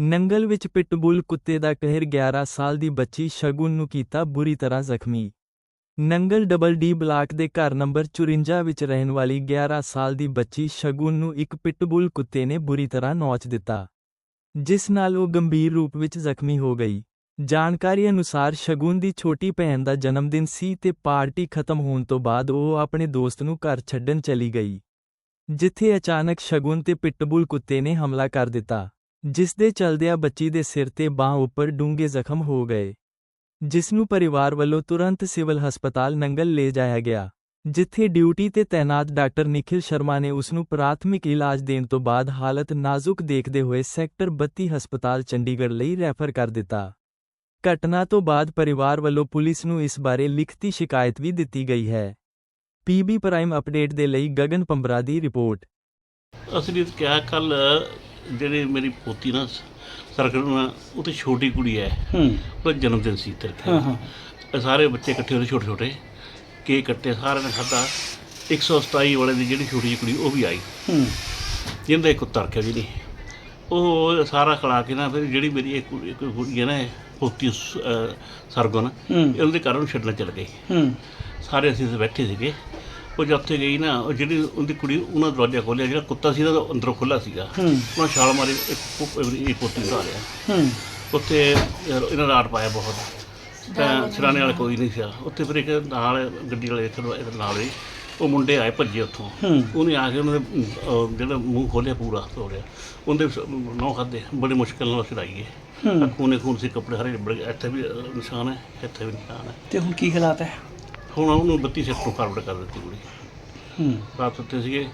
ਨੰਗਲ ਵਿੱਚ ਪਿਟਬੁਲ ਕੁੱਤੇ ਦਾ ਕਹਿਰ 11 ਸਾਲ ਦੀ ਬੱਚੀ ਸ਼ਗੁਨ ਨੂੰ ਕੀਤਾ ਬੁਰੀ ਤਰ੍ਹਾਂ ਜ਼ਖਮੀ। ਨੰਗਲ ਡਬਲ ਡੀ ਬਲਾਕ ਦੇ ਘਰ ਨੰਬਰ 54 ਵਿੱਚ ਰਹਿਣ ਵਾਲੀ 11 ਸਾਲ ਦੀ ਬੱਚੀ ਸ਼ਗੁਨ ਨੂੰ ਇੱਕ ਪਿਟਬੁਲ ਕੁੱਤੇ ਨੇ ਬੁਰੀ ਤਰ੍ਹਾਂ ਨੌਚ ਦਿੱਤਾ ਜਿਸ ਨਾਲ ਉਹ ਗੰਭੀਰ ਰੂਪ ਵਿੱਚ ਜ਼ਖਮੀ ਹੋ ਗਈ। ਜਾਣਕਾਰੀ ਅਨੁਸਾਰ ਸ਼ਗੁਨ ਦੀ ਛੋਟੀ ਭੈਣ ਦਾ ਜਨਮ ਦਿਨ ਸੀ ਤੇ ਪਾਰਟੀ ਖਤਮ ਹੋਣ ਤੋਂ ਬਾਅਦ ਉਹ ਆਪਣੇ ਦੋਸਤ ਨੂੰ ਘਰ ਛੱਡਣ ਚਲੀ ਗਈ, ਜਿੱਥੇ ਅਚਾਨਕ ਸ਼ਗੁਨ ਤੇ ਪਿਟਬੁਲ ਕੁੱਤੇ ਨੇ ਹਮਲਾ ਕਰ ਦਿੱਤਾ, ਜਿਸ ਦੇ ਚਲਦਿਆਂ ਬੱਚੀ ਦੇ ਸਿਰ ਤੇ ਬਾਹ ਉੱਪਰ ਡੂੰਘੇ ਜ਼ਖਮ ਹੋ ਗਏ, ਜਿਸ ਨੂੰ ਪਰਿਵਾਰ ਵੱਲੋਂ ਤੁਰੰਤ ਸਿਵਲ ਹਸਪਤਾਲ ਨੰਗਲ ਲੈ ਜਾਇਆ ਗਿਆ, ਜਿੱਥੇ ਡਿਊਟੀ ਤੇ ਤੈਨਾਤ ਡਾਕਟਰ ਨikhil ਸ਼ਰਮਾ ਨੇ ਉਸ ਨੂੰ ਪ੍ਰਾਥਮਿਕ ਇਲਾਜ ਦੇਣ ਤੋਂ ਬਾਅਦ ਹਾਲਤ ਨਾਜ਼ੁਕ ਦੇਖਦੇ ਹੋਏ ਸੈਕਟਰ 32 ਹਸਪਤਾਲ ਚੰਡੀਗੜ੍ਹ ਲਈ ਰੈਫਰ ਕਰ ਦਿੱਤਾ। ਘਟਨਾ ਤੋਂ ਬਾਅਦ ਪਰਿਵਾਰ ਵੱਲੋਂ ਪੁਲਿਸ ਨੂੰ ਇਸ ਬਾਰੇ ਲਿਖਤੀ ਸ਼ਿਕਾਇਤ ਵੀ ਦਿੱਤੀ ਗਈ ਹੈ। ਪੀਬੀ ਪ੍ਰਾਈਮ ਅਪਡੇਟ ਦੇ ਲਈ ਗਗਨ ਪੰਬਰਾ ਦੀ ਰਿਪੋਰਟ। ਅਸਲੀ ਕਿਹਾ ਕੱਲ ਜਿਹੜੇ ਮੇਰੀ ਪੋਤੀ ਨਾ ਸਰਕਲ ਨਾਲ ਉਹ ਤੇ ਛੋਟੀ ਕੁੜੀ ਹੈ। ਹੂੰ। ਉਹਦਾ ਜਨਮ ਦਿਨ ਸੀ ਤੇਰੇ ਹਾਂ ਹਾਂ। ਇਹ ਸਾਰੇ ਬੱਚੇ ਇਕੱਠੇ ਹੋਏ ਛੋਟੇ ਛੋਟੇ ਕੇਕ ਕੱਟੇ ਸਾਰਿਆਂ ਨੇ ਖਾਧਾ। 127 ਵਾਲੇ ਦੀ ਜਿਹੜੀ ਛੋਟੀ ਜਿਹੀ ਕੁੜੀ ਉਹ ਵੀ ਆਈ। ਹੂੰ। ਜਿੰਦਾ ਇੱਕ ਕੁੱਤਾ ਰੱਖਿਆ ਜੀ ਨਹੀਂ ਉਹ ਸਾਰਾ ਖਿਲਾ ਕੇ ਨਾ ਫਿਰ ਜਿਹੜੀ ਮੇਰੀ ਇੱਕ ਕੁੜੀ- ਹੈ ਨਾ ਇਹ ਪੋਤੀ ਸ- ਅਹ ਸਰਗੁਣ ਹੂੰ। ਉਹਦੇ ਘਰ ਨੂੰ ਛੱਡਣ ਚੱਲ ਗਈ ਹੂੰ। ਸਾਰੇ ਅਸੀਂ ਉੱਥੇ ਬੈਠੇ ਸੀਗੇ। ਉਹ ਜਦ ਉੱਥੇ ਗਈ ਨਾ ਉਹ ਜਿਹੜੀ ਉਹਦੀ ਕੁੜੀ ਉਹਨਾਂ ਦਾ ਦਰਵਾਜ਼ਾ ਖੋਲ੍ਹਿਆ ਜਿਹੜਾ ਕੁੱਤਾ ਸੀ ਉਹਦਾ ਅੰਦਰੋਂ ਖੁੱਲਾ ਸੀਗਾ। ਉਹਨਾਂ ਛਾਲ ਮਾਰੀ ਇੱਕ ਇਹ ਪੋਤੀ ਨੂੰ ਲਿਆ। ਉੱਥੇ ਇਹਨਾਂ ਰਾਟ ਪਾਇਆ ਬਹੁਤ। ਤਾਂ ਸਿਰਾਣੇ ਵਾਲੇ ਕੋਈ ਨਹੀਂ ਸੀ ਉੱਥੇ ਫਿਰ ਇੱਕ ਨਾਲ ਗੱਡੀ ਵਾਲੇ ਇੱਕ ਇਹਦੇ ਨਾਲ ਹੀ ਉਹ ਮੁੰਡੇ ਆਏ ਭੱਜੇ ਉੱਥੋਂ। ਉਹਨੇ ਆ ਕੇ ਉਹਨਾਂ ਦੇ ਅਹ, ਜਿਹੜਾ ਮੂੰਹ ਖੋਲਿਆ ਪੂਰਾ ਤੋੜਿਆ। ਉਹਦੇ ਨੌ ਖਾਦੇ ਬੜੀ ਮੁਸ਼ਕਿਲ ਨਾਲ ਛਡਾਈਏ ਹੂੰ। ਖੂਨੇ ਖੂਨ ਸੀ ਕੱਪੜੇ ਹਰੇ ਬੜੇ ਇੱਥੇ ਵੀ ਅਹ, ਨਿਸ਼ਾਨ ਹੈ ਇੱਥੇ ਵੀ ਨਿਸ਼ਾਨ ਹੈ। ਤੇ ਹੁਣ ਕੀ ਹਾਲਾਤ ਹੈ? ਹੁਣ ਉਹਨੂੰ 32 ਸੈਕਟਰ ਫਾਰਵਰਡ ਕਰ ਦਿੱਤੀ ਕੁੜੀ ਹੂੰ। ਰਾਤ ਉੱਤੇ ਸੀਗੇ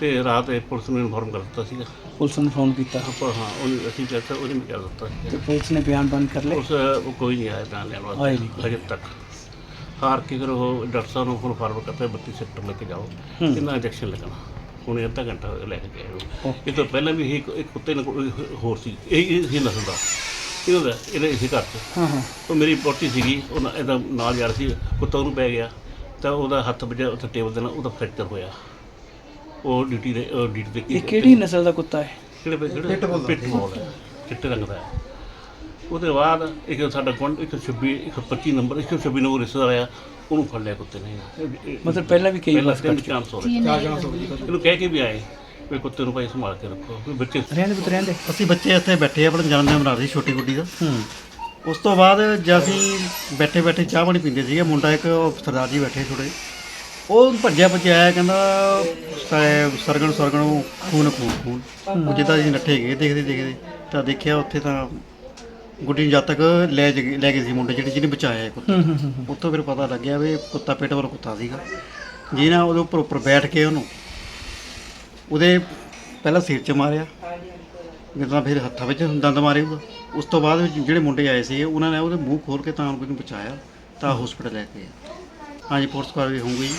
ਤੇ ਰਾਤ ਇਹ ਪੁਲਿਸ ਨੂੰ ਇਨਫੋਰਮ ਕਰ ਦਿੱਤਾ ਸੀਗਾ। ਪੁਲਿਸ ਨੂੰ ਫੋਨ ਕੀਤਾ। ਆਪਾਂ ਹਾਂ ਉਹਨੇ ਅਸੀਂ ਕਹਿਤਾ ਉਹਨੇ ਵੀ ਕਰ ਦਿੱਤਾ। ਤੇ ਪੁਲਿਸ ਨੇ ਬਿਆਨ ਬੰਦ ਕਰ ਲਏ? ਉਸ ਉਹ ਕੋਈ ਨਹੀਂ ਆਇਆ ਬਿਆਨ ਲੈਣ ਆਏ ਵਾਸਤੇ। ਹਜੇ ਤੱਕ। ਹਾਰ ਕੇ ਫਿਰ ਉਹ ਡਾਕਟਰ ਸਾਹਿਬ ਨੂੰ ਹੁਣ ਫਾਰਵਰਡ ਕਰਤਾ 32 ਸੈਕਟਰ ਲੈ ਕੇ ਜਾਓ। ਕਿੰਨਾ ਇੰਜੈਕਸ਼ਨ ਲੱਗਣਾ ਹੁਣ ਅੱਧਾ ਘੰਟਾ ਲੈ ਕੇ ਗਏ। ਇਹ ਤੋਂ ਪਹਿਲਾਂ ਵੀ ਇਹ ਇੱਕ ਕੁੱਤੇ ਨੂੰ ਕੋਈ ਹੋਰ ਸੀ। ਇਹ ਇਹ ਸੀ ਨਸਲ ਦਾ। ਇਹਨਾਂ ਦਾ ਇਹਦੇ ਇਸੇ ਘਰ 'ਚ। ਹਾਂ ਹਾਂ। ਉਹ ਮੇਰੀ ਪੋਤੀ ਸੀਗੀ ਉਹ ਇਹਦਾ ਨਾਲ ਯਾਰ ਸੀ ਕੁੱਤਾ ਉਹਨੂੰ ਪੈ ਗਿਆ। ਤਾਂ ਉਹਦਾ ਹੱਥ ਵੱਜਿਆ ਉੱਥੇ ਟੇਬਲ ਦੇ ਨਾਲ ਉਹਦਾ ਫ੍ਰੈਕਚਰ ਹੋਇਆ। ਉਹ ਡਿਊਟੀ ਦੇ ਉਹ ਡਿਊਟੀ ਤੇ ਇਹ ਕਿਹੜੀ ਨਸਲ ਦਾ ਕੁੱਤਾ ਹੈ? ਕਿਹੜੇ ਪੇ ਕਿਹੜੇ ਪਿੱਟਬੁਲ ਹੈ। ਚਿੱਟੇ ਰੰਗ ਦਾ ਹੈ। ਉਹਦੇ ਬਾਅਦ ਇੱਕ ਸਾਡਾ ਗੁਆਂਢ ਇੱਕ 26 ਇੱਕ 25 ਨੰਬਰ ਇੱਕ 26 ਨੰਬਰ ਰਿਸ਼ਤੇਦਾਰ ਆਇਆ ਉਹਨੂੰ ਫੜ ਲਿਆ ਕੁੱਤੇ ਨੇ। ਮਤਲਬ ਪਹਿਲਾਂ ਵੀ ਕਈ ਵਾਰ ਤਿੰਨ ਚਾਂਸ ਹੋ ਗਏ ਇਹਨੂੰ ਕਹਿ ਕੇ ਵੀ ਆਏ ਵੀ ਕੁੱਤੇ ਨੂੰ ਭਾਈ ਸੰਭਾਲ ਕੇ ਰੱਖੋ ਵੀ ਬੱਚੇ ਰਹਿੰਦੇ ਪੁੱਤ ਰਹਿੰਦੇ। ਅਸੀਂ ਬੱਚੇ ਇੱਥੇ ਬੈਠੇ ਆ ਆਪਣੇ ਜਨਮ ਦਿਨ ਮਨਾ ਰਹੇ ਛੋਟੀ ਗੁੱਡੀ ਦਾ। ਹੂੰ। ਉਸ ਤੋਂ ਬਾਅਦ ਜਦ ਅਸੀਂ ਬੈਠੇ ਬੈਠੇ ਚਾਹ ਪਾਣੀ ਪੀਂਦੇ ਸੀਗੇ ਮੁੰਡਾ ਇੱਕ ਸਰਦਾਰ ਜੀ ਬੈਠੇ ਥੋੜੇ ਉਹ ਭੱਜਿਆ ਭੱਜਿਆ ਆਇਆ ਕਹਿੰਦਾ ਸਰਗਣ ਸਰਗਣ ਖੂਨ ਖੂਨ ਖੂਨ। ਜਿੱਦਾਂ ਅਸੀਂ ਨੱਠੇ ਗਏ ਦੇਖਦੇ ਦੇਖਦੇ। ਤਾਂ ਦੇਖਿਆ ਉੱਥੇ ਤਾਂ ਗੁੱਡੀ ਨੂੰ ਜਦ ਤੱਕ ਲੈ ਜ- ਲੈ ਗਏ ਸੀ ਮੁੰਡੇ ਜਿਹੜੇ ਜਿਹਨੇ ਬਚਾਇਆ ਇਹ ਕੁੱਤਾ। ਉੱਥੋਂ ਫਿਰ ਪਤਾ ਲੱਗਿਆ ਵੀ ਇਹ ਕੁੱਤਾ ਪੇਟ ਵਾਲਾ ਕੁੱਤਾ ਸੀਗਾ। ਜੀ ਨਾ ਉਹਦੇ ਉੱਪਰ ਉੱਪਰ ਬੈਠ ਕੇ ਉਹਨੂੰ ਉਹਦੇ ਪਹਿਲਾਂ ਸਿਰ 'ਚ ਮਾਰਿਆ। ਜਿੱਦਾਂ ਫਿਰ ਹੱਥਾਂ ਵਿੱਚ ਦੰਦ ਮਾਰੇ ਉਹਦਾ। ਉਸ ਤੋਂ ਬਾਅਦ ਵਿੱਚ ਜਿਹੜੇ ਮੁੰਡੇ ਆਏ ਸੀ ਉਹਨਾਂ ਨੇ ਉਹਦੇ ਮੂੰਹ ਖੋਲ ਕੇ ਤਾਂ ਉਹਨੂੰ ਬਚਾਇਆ ਤਾਂ ਹਸਪੀਟਲ ਲੈ ਕੇ ਗਏ ਹਾਂਜੀ ਪੁਲਿਸ ਕਾਰਵਾਈ ਹੋਊਗੀ ਜੀ।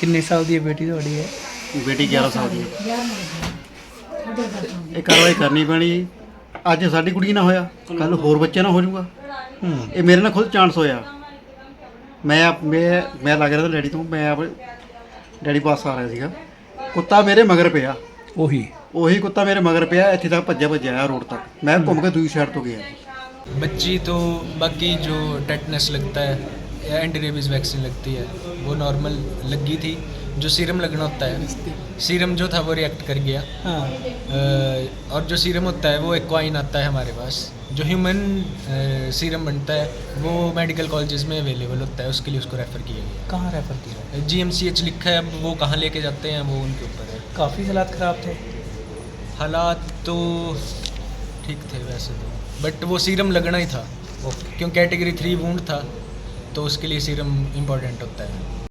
ਕਿੰਨੇ ਸਾਲ ਦੀ ਹੈ ਬੇਟੀ ਤੁਹਾਡੀ ਹੈ ਬੇਟੀ 11 ਸਾਲ ਦੀ ਹੈ। ਇਹ ਕਾਰਵਾਈ ਕਰਨੀ ਪੈਣੀ ਜੀ। ਅੱਜ ਸਾਡੀ ਕੁੜੀ ਨਾਲ ਹੋਇਆ ਕੱਲ ਹੋਰ ਬੱਚੇ ਨਾਲ ਹੋ ਜਾਊਗਾ ਹੂੰ ਇਹ ਮੇਰੇ ਨਾਲ ਖੁਦ ਚਾਂਸ ਹੋਇਆ ਮੈਂ ਆਪ- ਮੈਂ ਮੈਂ ਲੱਗ ਰਿਹਾ ਤਾਂ ਡੈਡੀ ਤੋਂ ਮੈਂ ਆਪ ਡੈਡੀ ਪਾਸ ਆ ਰਿਹਾ ਸੀਗਾ ਕੁੱਤਾ ਮੇਰੇ ਮਗਰ ਪਿਆ ਉਹੀ ਉਹੀ ਕੁੱਤਾ ਮੇਰੇ ਮਗਰ ਪਿਆ ਇੱਥੇ ਤੱਕ ਭੱਜਿਆ ਭੱਜਿਆ ਆਇਆ ਰੋਡ ਤੱਕ ਮੈਂ ਘੁੰਮ ਕੇ ਦੂਜੀ ਸਾਈਡ ਤੋਂ ਗਿਆ बच्ची तो बाकी जो टेटनस लगता है या एंटी रेबीज वैक्सीन लगती है वो नॉर्मल लगी थी जो सीरम लगना होता है सीरम जो था वो रिएक्ट कर गया। अ, और जो सीरम होता है वो एक्वाइन आता है हमारे पास। जो ह्यूमन सीरम बनता है वो मेडिकल कॉलेजेस में अवेलेबल होता है उसके लिए उसको रेफ़र किया गया। कहाँ रेफर किया? गया जी एम सी एच लिखा है अब वो कहाँ लेके जाते हैं वो उनके ऊपर है। काफ़ी हालात ख़राब थे। हालात तो ठीक थे वैसे तो बट वो सीरम लगना ही था। ओके। क्यों कैटेगरी थ्री वूंड था तो उसके लिए सीरम इम्पोर्टेंट होता है।